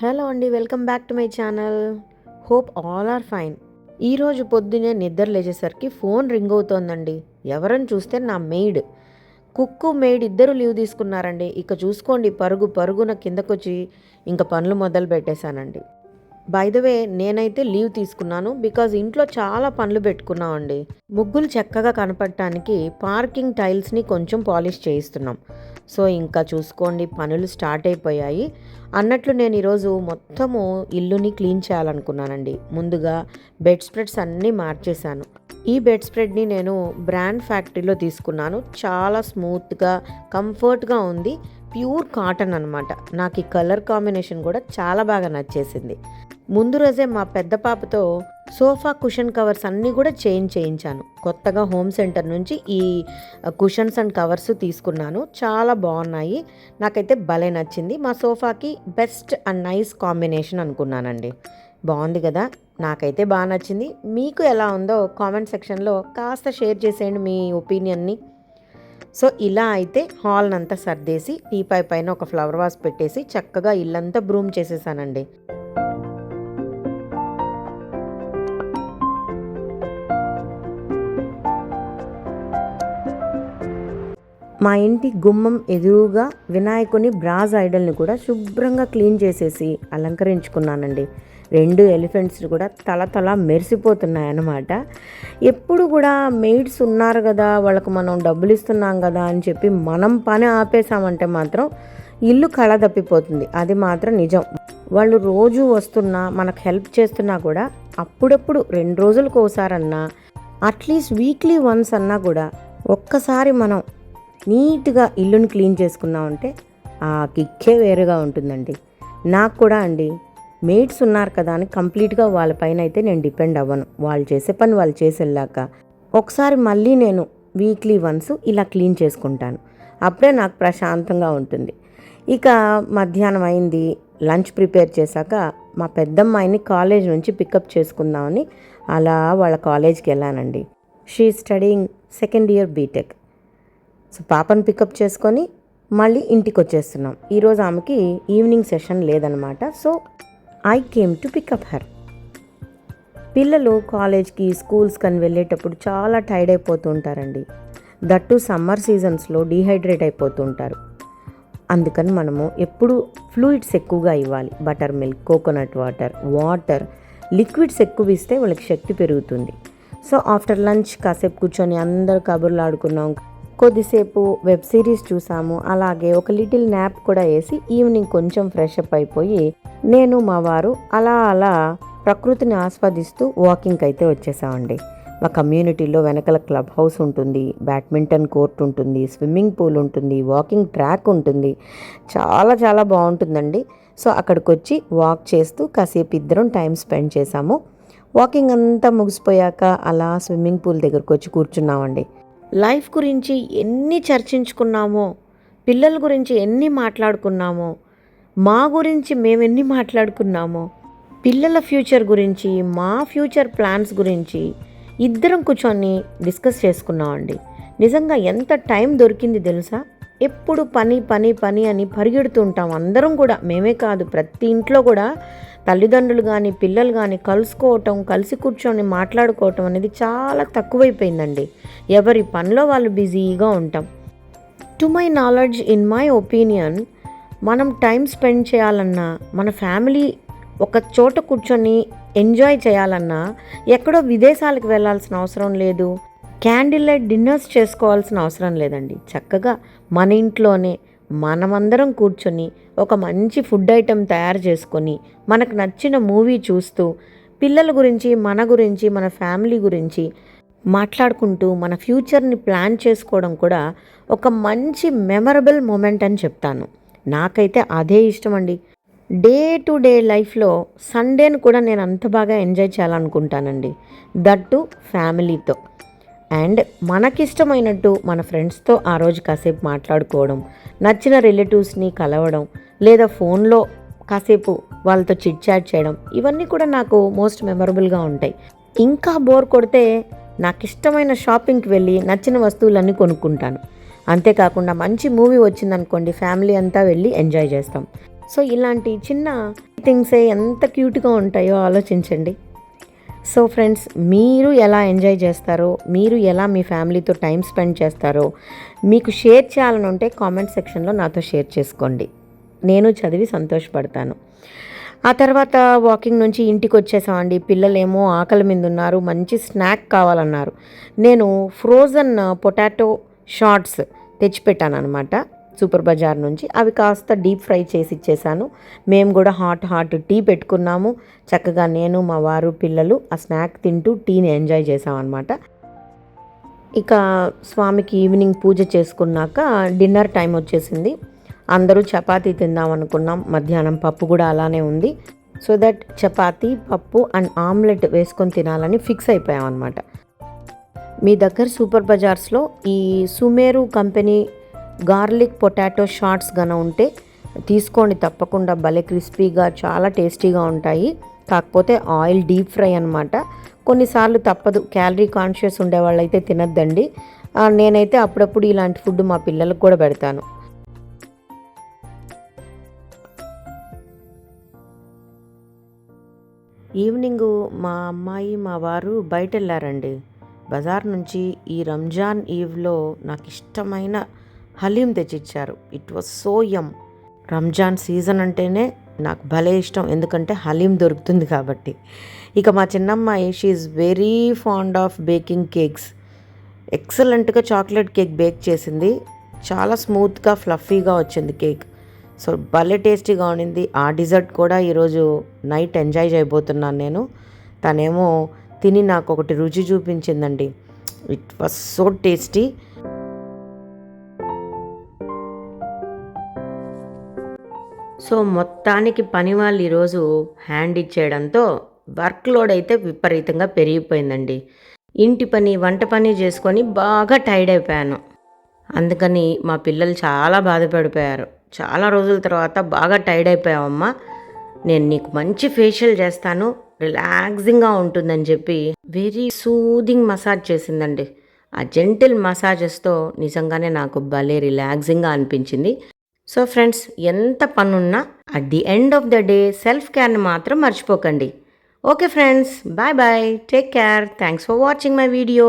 Hello అండి welcome back to my channel. Hope all are fine. ఈరోజు పొద్దునే నిద్ర లేచేసరికి ఫోన్ రింగ్ అవుతోందండి. ఎవరని చూస్తే నా మెయిడ్. కుక్కు మెయిడ్ ఇద్దరు లీవ్ తీసుకున్నారండి. ఇక చూసుకోండి పరుగు పరుగున కిందకొచ్చి ఇంకా పనులు మొదలు పెట్టేశానండి. బై ద వే నేనైతే లీవ్ తీసుకున్నాను బికాజ్ ఇంట్లో చాలా పనులు పెట్టుకున్నాం అండి ముగ్గులు చక్కగా కనపడటానికి పార్కింగ్ టైల్స్ని కొంచెం పాలిష్ చేయిస్తున్నాం. సో ఇంకా చూసుకోండి పనులు స్టార్ట్ అయిపోయాయి. అన్నట్లు నేను ఈరోజు మొత్తము ఇల్లుని క్లీన్ చేయాలనుకున్నానండి. ముందుగా బెడ్ స్ప్రెడ్స్ అన్నీ మార్చేశాను. ఈ బెడ్ స్ప్రెడ్ని నేను బ్రాండ్ ఫ్యాక్టరీలో తీసుకున్నాను. చాలా స్మూత్గా కంఫర్ట్గా ఉంది. ప్యూర్ కాటన్ అనమాట నాకు ఈ కలర్ కాంబినేషన్ కూడా చాలా బాగా నచ్చేసింది. ముందు రోజే మా పెద్ద పాపతో సోఫా కుషన్ కవర్స్ అన్నీ కూడా చేంజ్ చేయించాను. కొత్తగా హోమ్ సెంటర్ నుంచి ఈ కుషన్స్ అండ్ కవర్స్ తీసుకున్నాను. చాలా బాగున్నాయి. నాకైతే భలే నచ్చింది. మా సోఫాకి బెస్ట్ అండ్ నైస్ కాంబినేషన్ అనుకున్నానండి. బాగుంది కదా? నాకైతే బాగా నచ్చింది. మీకు ఎలా ఉందో కామెంట్ సెక్షన్లో కాస్త షేర్ చేసేయండి మీ ఒపీనియన్ని. సో ఇలా అయితే హాల్ని అంతా సర్దేసి టీపాయ్ పైన ఒక ఫ్లవర్ వాస్ పెట్టేసి చక్కగా ఇల్లంతా బ్రూమ్ చేసేసానండి. మా ఇంటి గుమ్మం ఎదురుగా వినాయకుని బ్రాజ్ ఐడల్ని కూడా శుభ్రంగా క్లీన్ చేసేసి అలంకరించుకున్నానండి. రెండు ఎలిఫెంట్స్ కూడా తల తల మెరిసిపోతున్నాయి అన్నమాట ఎప్పుడు కూడా మెయిడ్స్ ఉన్నారు కదా వాళ్ళకు మనం డబ్బులు ఇస్తున్నాం కదా అని చెప్పి మనం పని ఆపేసామంటే మాత్రం ఇల్లు కళ తప్పిపోతుంది అది మాత్రం నిజం. వాళ్ళు రోజు వస్తున్నా మనకు హెల్ప్ చేస్తున్నా కూడా అప్పుడప్పుడు రెండు రోజులకు ఒకసారన్నా అట్లీస్ట్ వీక్లీ వన్స్ అన్నా కూడా ఒక్కసారి మనం నీట్గా ఇల్లుని క్లీన్ చేసుకున్నామంటే ఆ కిక్కే వేరుగా ఉంటుందండి. నాకు కూడా అండి మేడ్స్ ఉన్నారు కదా అని కంప్లీట్గా వాళ్ళపైన అయితే నేను డిపెండ్ అవ్వను. వాళ్ళు చేసే పని వాళ్ళు చేసేలాక ఒకసారి మళ్ళీ నేను వీక్లీ వన్స్ ఇలా క్లీన్ చేసుకుంటాను. అప్పుడే నాకు ప్రశాంతంగా ఉంటుంది. ఇక మధ్యాహ్నం అయింది. లంచ్ ప్రిపేర్ చేశాక మా పెద్దమ్మాయిని కాలేజ్ నుంచి పికప్ చేసుకుందామని అలా వాళ్ళ కాలేజ్కి వెళ్ళానండి. She studying second year BTech. So పాపను పికప్ చేసుకొని మళ్ళీ ఇంటికి వచ్చేస్తున్నాం ఈరోజు ఆమెకి ఈవినింగ్ సెషన్ లేదనమాట. So I came to pick up her పిల్లలు కాలేజ్కి స్కూల్స్కి అని వెళ్ళేటప్పుడు చాలా టైర్డ్ అయిపోతూ ఉంటారండి. దట్టు సమ్మర్ సీజన్స్లో డీహైడ్రేట్ అయిపోతూ ఉంటారు. అందుకని మనము ఎప్పుడు ఫ్లూయిడ్స్ ఎక్కువగా ఇవ్వాలి. Butter milk coconut water water liquids ఎక్కువ ఇస్తే వాళ్ళకి శక్తి పెరుగుతుంది. సో ఆఫ్టర్ లంచ్ కాసేపు కూర్చొని అందరు కబుర్లు ఆడుకున్నాం కొద్దిసేపు వెబ్ సిరీస్ చూసాము. అలాగే ఒక లిటిల్ న్యాప్ కూడా వేసి ఈవినింగ్ కొంచెం ఫ్రెష్ అప్ అయిపోయి నేను మా వారు అలా అలా ప్రకృతిని ఆస్వాదిస్తూ వాకింగ్కి అయితే వచ్చేసామండి. మా కమ్యూనిటీలో వెనకల క్లబ్ హౌస్ ఉంటుంది బ్యాడ్మింటన్ కోర్ట్ ఉంటుంది స్విమ్మింగ్ పూల్ ఉంటుంది వాకింగ్ ట్రాక్ ఉంటుంది. చాలా చాలా బాగుంటుందండి. సో అక్కడికి వచ్చి వాక్ చేస్తూ కాసేపు ఇద్దరం టైం స్పెండ్ చేసాము. వాకింగ్ అంతా ముగిసిపోయాక అలా స్విమ్మింగ్ పూల్ దగ్గరకు వచ్చి కూర్చున్నామండి. లైఫ్ గురించి ఎన్ని చర్చించుకున్నామో పిల్లల గురించి ఎన్ని మాట్లాడుకున్నామో మా గురించి మేము ఎన్ని మాట్లాడుకున్నామో పిల్లల ఫ్యూచర్ గురించి మా ఫ్యూచర్ ప్లాన్స్ గురించి ఇద్దరం కూర్చొని డిస్కస్ చేసుకున్నామండి. నిజంగా ఎంత టైం దొరికింది తెలుసా? ఎప్పుడు పని పని పని అని పరిగెడుతుంటాం. అందరం కూడా మేమే కాదు ప్రతి ఇంట్లో కూడా తల్లిదండ్రులు కానీ పిల్లలు కానీ కలుసుకోవటం కలిసి కూర్చొని మాట్లాడుకోవటం అనేది చాలా తక్కువైపోయిందండి. ఎవరి పనిలో వాళ్ళు బిజీగా ఉంటాం. To my knowledge in my opinion మనం టైం స్పెండ్ చేయాలన్నా మన ఫ్యామిలీ ఒక చోట కూర్చొని ఎంజాయ్ చేయాలన్నా ఎక్కడో విదేశాలకు వెళ్ళాల్సిన అవసరం లేదు. క్యాండిల్ లైట్ డిన్నర్స్ చేసుకోవాల్సిన అవసరం లేదండి. చక్కగా మన ఇంట్లోనే మనమందరం కూర్చొని ఒక మంచి ఫుడ్ ఐటెం తయారు చేసుకొని మనకు నచ్చిన మూవీ చూస్తూ పిల్లల గురించి మన గురించి మన ఫ్యామిలీ గురించి మాట్లాడుకుంటూ మన ఫ్యూచర్ని ప్లాన్ చేసుకోవడం కూడా ఒక మంచి మెమరబుల్ మూమెంట్ అని చెప్తాను. నాకైతే అదే ఇష్టం అండి డే టు డే లైఫ్లో సండేను కూడా నేను అంత బాగా ఎంజాయ్ చేయాలనుకుంటానండి. దట్టు ఫ్యామిలీతో. అండ్ మనకిష్టమైనట్టు మన ఫ్రెండ్స్తో ఆ రోజు కాసేపు మాట్లాడుకోవడం నచ్చిన రిలేటివ్స్ని కలవడం లేదా ఫోన్లో కాసేపు వాళ్ళతో చిట్ చాట్ చేయడం ఇవన్నీ కూడా నాకు మోస్ట్ మెమరబుల్గా ఉంటాయి. ఇంకా బోర్ కొడితే నాకు ఇష్టమైన షాపింగ్కి వెళ్ళి నచ్చిన వస్తువులన్నీ కొనుక్కుంటాను. అంతేకాకుండా మంచి మూవీ వచ్చిందనుకోండి ఫ్యామిలీ అంతా వెళ్ళి ఎంజాయ్ చేస్తాం. సో ఇలాంటి చిన్న థింగ్సే ఎంత క్యూట్గా ఉంటాయో ఆలోచించండి. సో ఫ్రెండ్స్ మీరు ఎలా ఎంజాయ్ చేస్తారో మీరు ఎలా మీ ఫ్యామిలీతో టైం స్పెండ్ చేస్తారో మీకు షేర్ చేయాలని ఉంటే కామెంట్ సెక్షన్లో నాతో షేర్ చేసుకోండి. నేను చదివి సంతోషపడతాను. ఆ తర్వాత వాకింగ్ నుంచి ఇంటికి వచ్చేసామండి పిల్లలేమో ఆకలి మీద ఉన్నారు మంచి స్నాక్ కావాలన్నారు. నేను ఫ్రోజన్ పొటాటో షార్ట్స్ తెచ్చిపెట్టాను అనమాట సూపర్ బజార్ నుంచి. అవి కాస్త డీప్ ఫ్రై చేసి ఇచ్చేసాను. మేము కూడా హాట్ హాట్ టీ పెట్టుకున్నాము. చక్కగా నేను మా వారు పిల్లలు ఆ స్నాక్ తింటూ టీని ఎంజాయ్ చేసామన్నమాట. ఇక స్వామికి ఈవినింగ్ పూజ చేసుకున్నాక డిన్నర్ టైం వచ్చేసింది. అందరూ చపాతీ తిందాం అనుకున్నాం. మధ్యాహ్నం పప్పు కూడా అలానే ఉంది. సో దట్ చపాతీ పప్పు అండ్ ఆమ్లెట్ వేసుకొని తినాలని ఫిక్స్ అయిపోయాం అనమాట మీ దగ్గర సూపర్ బజార్స్లో ఈ Sumeru company garlic potato shots గన ఉంటే తీసుకోండి తప్పకుండా. భలే క్రిస్పీగా చాలా టేస్టీగా ఉంటాయి. కాకపోతే ఆయిల్ డీప్ ఫ్రై అనమాట కొన్నిసార్లు తప్పదు. క్యాలరీ కాన్షియస్ ఉండేవాళ్ళైతే తినద్దండి. నేనైతే అప్పుడప్పుడు ఇలాంటి ఫుడ్ మా పిల్లలకు కూడా పెడతాను. ఈవినింగ్ మా అమ్మాయి మా వారు బయట వెళ్ళారండి బజార్ నుంచి ఈ రంజాన్ ఈవ్లో నాకు ఇష్టమైన haleem తెచ్చిచ్చారు. It was so yum Ramzan season అంటేనే నాకు భలే ఇష్టం. ఎందుకంటే హలీం దొరుకుతుంది కాబట్టి. ఇక మా చిన్నమ్మాయి she very fond of baking cakes ఎక్సలెంట్గా చాక్లెట్ కేక్ బేక్ చేసింది. చాలా స్మూత్గా ఫ్లఫీగా వచ్చింది కేక్ సో భలే టేస్టీగా ఉండింది ఆ డిజర్ట్ కూడా ఈరోజు నైట్ ఎంజాయ్ చేయబోతున్నాను నేను. తనేమో తిని నాకు ఒకటి రుచి చూపించిందండి. It was so tasty so మొత్తానికి పని వాళ్ళు ఈరోజు హ్యాండ్ ఇచ్చేయడంతో వర్క్ లోడ్ అయితే విపరీతంగా పెరిగిపోయిందండి. ఇంటి పని వంట పని చేసుకొని బాగా టైర్డ్ అయిపోయాను. అందుకని మా పిల్లలు చాలా బాధపడిపోయారు. చాలా రోజుల తర్వాత బాగా టైర్డ్ అయిపోయావమ్మా. నేను నీకు మంచి ఫేషియల్ చేస్తాను. రిలాక్సింగ్గా ఉంటుందని చెప్పి వెరీ సూదింగ్ మసాజ్ చేసిందండి. ఆ జెంటిల్ మసాజెస్తో నిజంగానే నాకు భలే రిలాక్సింగ్గా అనిపించింది. సో ఫ్రెండ్స్ ఎంత పనున్నా at the end of the day self కేర్ని మాత్రం మర్చిపోకండి. Okay friends bye bye take care thanks for watching my video